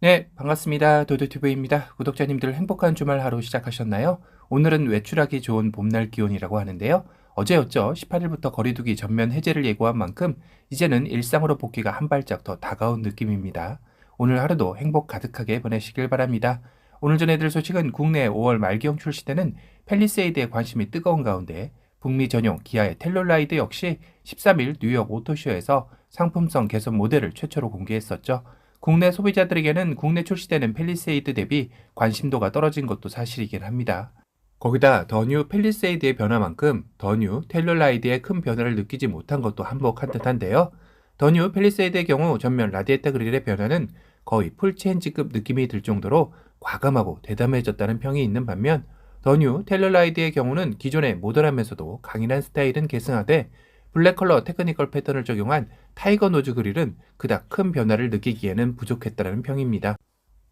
네, 반갑습니다. 도도튜브입니다. 구독자님들 행복한 주말 하루 시작하셨나요? 오늘은 외출하기 좋은 봄날 기온이라고 하는데요. 어제였죠. 18일부터 거리두기 전면 해제를 예고한 만큼 이제는 일상으로 복귀가 한 발짝 더 다가온 느낌입니다. 오늘 하루도 행복 가득하게 보내시길 바랍니다. 오늘 전해드릴 소식은 국내 5월 말기형 출시되는 펠리세이드에 관심이 뜨거운 가운데 북미 전용 기아의 텔롤라이드 역시 13일 뉴욕 오토쇼에서 상품성 개선 모델을 최초로 공개했었죠. 국내 소비자들에게는 국내 출시되는 펠리세이드 대비 관심도가 떨어진 것도 사실이긴 합니다. 거기다 더뉴 펠리세이드의 변화만큼 더뉴 텔룰라이드의 큰 변화를 느끼지 못한 것도 한몫한 듯한데요. 더뉴 펠리세이드의 경우 전면 라디에이터 그릴의 변화는 거의 풀체인지급 느낌이 들 정도로 과감하고 대담해졌다는 평이 있는 반면 더뉴 텔룰라이드의 경우는 기존의 모던하면서도 강인한 스타일은 계승하되 블랙 컬러 테크니컬 패턴을 적용한 타이거 노즈 그릴은 그닥 큰 변화를 느끼기에는 부족했다는 평입니다.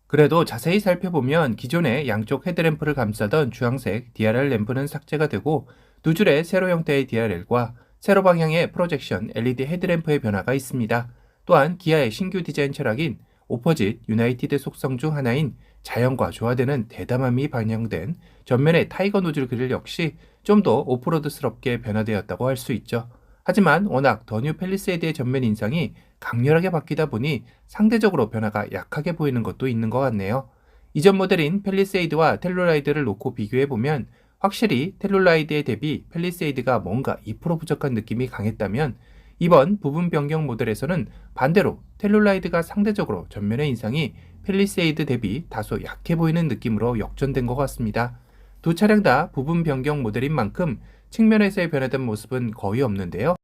그래도 자세히 살펴보면 기존의 양쪽 헤드램프를 감싸던 주황색 DRL 램프는 삭제가 되고 두 줄의 세로 형태의 DRL과 세로 방향의 프로젝션 LED 헤드램프의 변화가 있습니다. 또한 기아의 신규 디자인 철학인 오퍼짓 유나이티드 속성 중 하나인 자연과 조화되는 대담함이 반영된 전면의 타이거 노즐 그릴 역시 좀 더 오프로드스럽게 변화되었다고 할 수 있죠. 하지만 워낙 더뉴 펠리세이드의 전면 인상이 강렬하게 바뀌다 보니 상대적으로 변화가 약하게 보이는 것도 있는 것 같네요. 이전 모델인 펠리세이드와 텔룰라이드를 놓고 비교해보면 확실히 텔룰라이드에 대비 펠리세이드가 뭔가 2% 부족한 느낌이 강했다면 이번 부분 변경 모델에서는 반대로 텔룰라이드가 상대적으로 전면의 인상이 펠리세이드 대비 다소 약해 보이는 느낌으로 역전된 것 같습니다. 두 차량 다 부분 변경 모델인 만큼 측면에서의 변화된 모습은 거의 없는데요.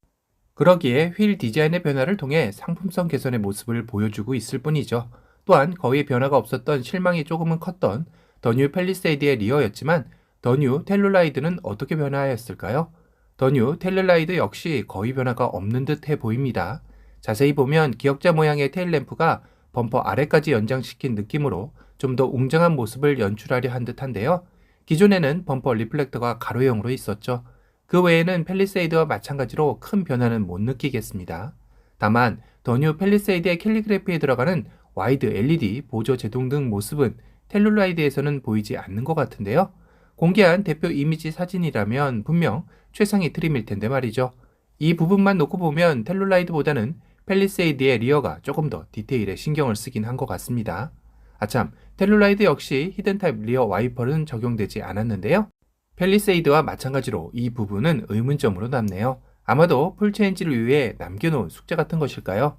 그러기에 휠 디자인의 변화를 통해 상품성 개선의 모습을 보여주고 있을 뿐이죠. 또한 거의 변화가 없었던 실망이 조금은 컸던 더뉴 펠리세이드의 리어였지만 더뉴 텔룰라이드는 어떻게 변화하였을까요? 더뉴 텔룰라이드 역시 거의 변화가 없는 듯해 보입니다. 자세히 보면 기역자 모양의 테일램프가 범퍼 아래까지 연장시킨 느낌으로 좀 더 웅장한 모습을 연출하려 한 듯한데요. 기존에는 범퍼 리플렉터가 가로형으로 있었죠. 그 외에는 펠리세이드와 마찬가지로 큰 변화는 못 느끼겠습니다. 다만 더뉴 펠리세이드의 캘리그래피에 들어가는 와이드 LED 보조 제동 등 모습은 텔룰라이드에서는 보이지 않는 것 같은데요. 공개한 대표 이미지 사진이라면 분명 최상위 트림일 텐데 말이죠. 이 부분만 놓고 보면 텔룰라이드보다는 펠리세이드의 리어가 조금 더 디테일에 신경을 쓰긴 한 것 같습니다. 아참, 텔룰라이드 역시 히든 타입 리어 와이퍼는 적용되지 않았는데요. 펠리세이드와 마찬가지로 이 부분은 의문점으로 남네요. 아마도 풀체인지를 위해 남겨놓은 숙제 같은 것일까요?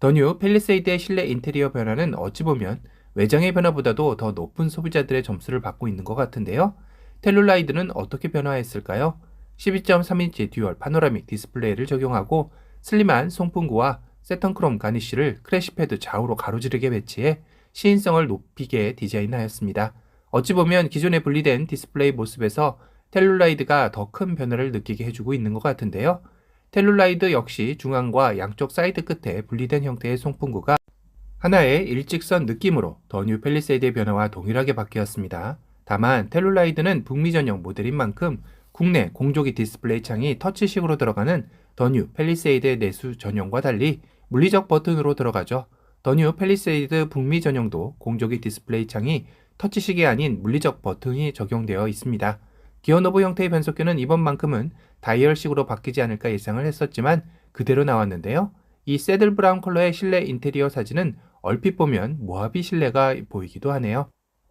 더뉴 펠리세이드의 실내 인테리어 변화는 어찌 보면 외장의 변화보다도 더 높은 소비자들의 점수를 받고 있는 것 같은데요. 텔룰라이드는 어떻게 변화했을까요? 12.3인치 듀얼 파노라믹 디스플레이를 적용하고 슬림한 송풍구와 세턴크롬 가니쉬를 크래시패드 좌우로 가로지르게 배치해 시인성을 높이게 디자인하였습니다. 어찌 보면 기존에 분리된 디스플레이 모습에서 텔룰라이드가 더 큰 변화를 느끼게 해주고 있는 것 같은데요. 텔룰라이드 역시 중앙과 양쪽 사이드 끝에 분리된 형태의 송풍구가 하나의 일직선 느낌으로 더뉴 펠리세이드의 변화와 동일하게 바뀌었습니다. 다만 텔룰라이드는 북미 전용 모델인 만큼 국내 공조기 디스플레이 창이 터치식으로 들어가는 더뉴 펠리세이드의 내수 전용과 달리 물리적 버튼으로 들어가죠. 더뉴 펠리세이드 북미 전용도 공조기 디스플레이 창이 터치식이 아닌 물리적 버튼이 적용되어 있습니다. 기어노브 형태의 변속기는 이번만큼은 다이얼식으로 바뀌지 않을까 예상을 했었지만 그대로 나왔는데요. 이 새들 브라운 컬러의 실내 인테리어 사진은 얼핏 보면 모하비 실내가 보이기도 하네요.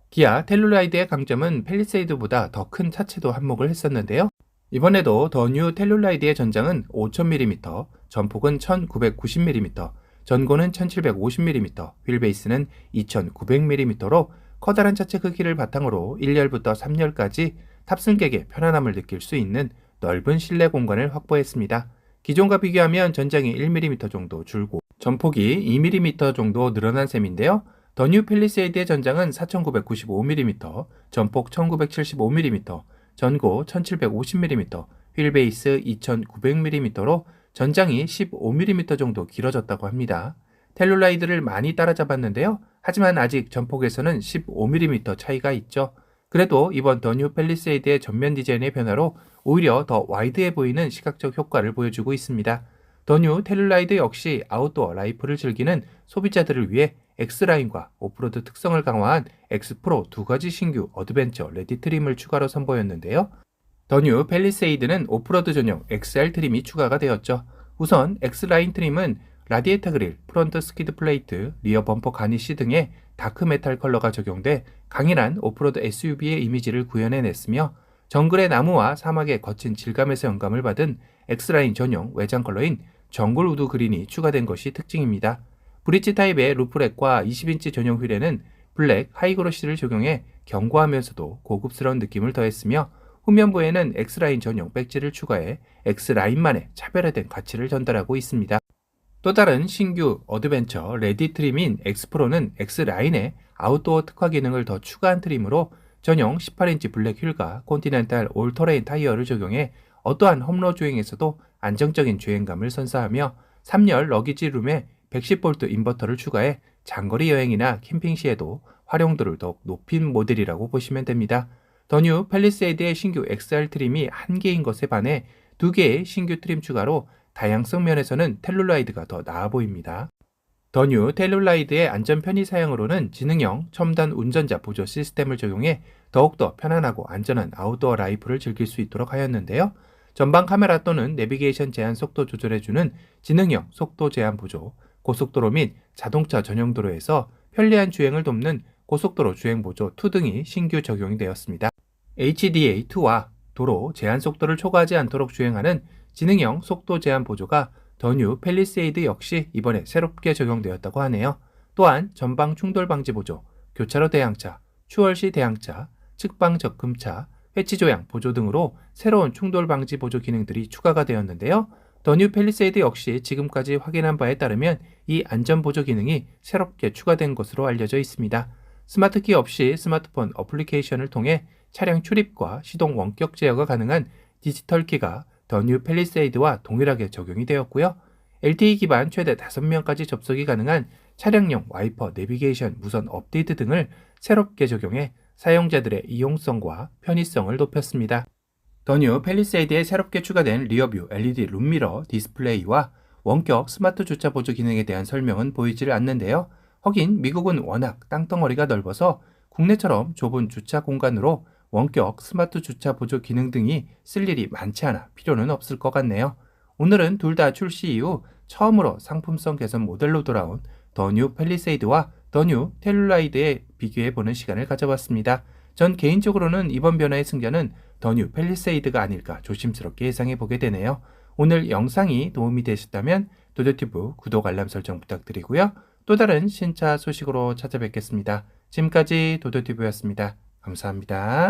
기아 텔룰라이드의 강점은 펠리세이드보다 더 큰 차체도 한몫을 했었는데요. 이번에도 더 뉴 텔룰라이드의 전장은 5000mm, 전폭은 1990mm, 전고는 1750mm, 휠베이스는 2900mm로 커다란 차체 크기를 바탕으로 1열부터 3열까지 탑승객의 편안함을 느낄 수 있는 넓은 실내 공간을 확보했습니다. 기존과 비교하면 전장이 1mm 정도 줄고 전폭이 2mm 정도 늘어난 셈인데요. 더뉴 펠리세이드의 전장은 4995mm, 전폭 1975mm, 전고 1750mm, 휠베이스 2900mm로 전장이 15mm 정도 길어졌다고 합니다. 텔룰라이드를 많이 따라잡았는데요. 하지만 아직 전폭에서는 15mm 차이가 있죠. 그래도 이번 더 뉴 펠리세이드의 전면 디자인의 변화로 오히려 더 와이드해 보이는 시각적 효과를 보여주고 있습니다. 더 뉴 텔룰라이드 역시 아웃도어 라이프를 즐기는 소비자들을 위해 X라인과 오프로드 특성을 강화한 X 프로 두 가지 신규 어드벤처 레디 트림을 추가로 선보였는데요. 더뉴 펠리세이드는 오프로드 전용 XR 트림이 추가가 되었죠. 우선 X라인 트림은 라디에이터 그릴, 프론트 스키드 플레이트, 리어 범퍼 가니쉬 등의 다크 메탈 컬러가 적용돼 강인한 오프로드 SUV의 이미지를 구현해냈으며 정글의 나무와 사막의 거친 질감에서 영감을 받은 X라인 전용 외장 컬러인 정글 우드 그린이 추가된 것이 특징입니다. 브릿지 타입의 루프렉과 20인치 전용 휠에는 블랙 하이그로시를 적용해 견고하면서도 고급스러운 느낌을 더했으며 후면부에는 X라인 전용 배지를 추가해 X라인만의 차별화된 가치를 전달하고 있습니다. 또 다른 신규 어드벤처 레디 트림인 X프로는 X라인에 아웃도어 특화 기능을 더 추가한 트림으로 전용 18인치 블랙 휠과 콘티넨탈 올터레인 타이어를 적용해 어떠한 험로 주행에서도 안정적인 주행감을 선사하며 3열 러기지 룸에 110V 인버터를 추가해 장거리 여행이나 캠핑 시에도 활용도를 더욱 높인 모델이라고 보시면 됩니다. 더뉴 펠리세이드의 신규 XR 트림이 한 개인 것에 반해 두 개의 신규 트림 추가로 다양성 면에서는 텔룰라이드가 더 나아 보입니다. 더뉴 텔룰라이드의 안전 편의 사양으로는 지능형 첨단 운전자 보조 시스템을 적용해 더욱더 편안하고 안전한 아웃도어 라이프를 즐길 수 있도록 하였는데요. 전방 카메라 또는 내비게이션 제한 속도 조절해주는 지능형 속도 제한 보조, 고속도로 및 자동차 전용 도로에서 편리한 주행을 돕는 고속도로 주행 보조 2 등이 신규 적용이 되었습니다. HDA2와 도로 제한 속도를 초과하지 않도록 주행하는 지능형 속도 제한 보조가 더뉴 펠리세이드 역시 이번에 새롭게 적용되었다고 하네요. 또한 전방 충돌 방지 보조, 교차로 대항차, 추월 시 대항차, 측방 적금차, 회치 조향 보조 등으로 새로운 충돌 방지 보조 기능들이 추가가 되었는데요. 더뉴 펠리세이드 역시 지금까지 확인한 바에 따르면 이 안전 보조 기능이 새롭게 추가된 것으로 알려져 있습니다. 스마트키 없이 스마트폰 어플리케이션을 통해 차량 출입과 시동 원격 제어가 가능한 디지털 키가 더뉴 펠리세이드와 동일하게 적용이 되었고요. LTE 기반 최대 5명까지 접속이 가능한 차량용 와이퍼 내비게이션 무선 업데이트 등을 새롭게 적용해 사용자들의 이용성과 편의성을 높였습니다. 더뉴 펠리세이드에 새롭게 추가된 리어뷰 LED 룸미러 디스플레이와 원격 스마트 주차 보조 기능에 대한 설명은 보이질 않는데요. 하긴 미국은 워낙 땅덩어리가 넓어서 국내처럼 좁은 주차 공간으로 원격 스마트 주차 보조 기능 등이 쓸 일이 많지 않아 필요는 없을 것 같네요. 오늘은 둘 다 출시 이후 처음으로 상품성 개선 모델로 돌아온 더뉴 펠리세이드와 더뉴 텔룰라이드에 비교해 보는 시간을 가져봤습니다. 전 개인적으로는 이번 변화의 승자는 더뉴 펠리세이드가 아닐까 조심스럽게 예상해 보게 되네요. 오늘 영상이 도움이 되셨다면 도도튜브 구독 알람 설정 부탁드리고요. 또 다른 신차 소식으로 찾아뵙겠습니다. 지금까지 도도튜브였습니다. 감사합니다.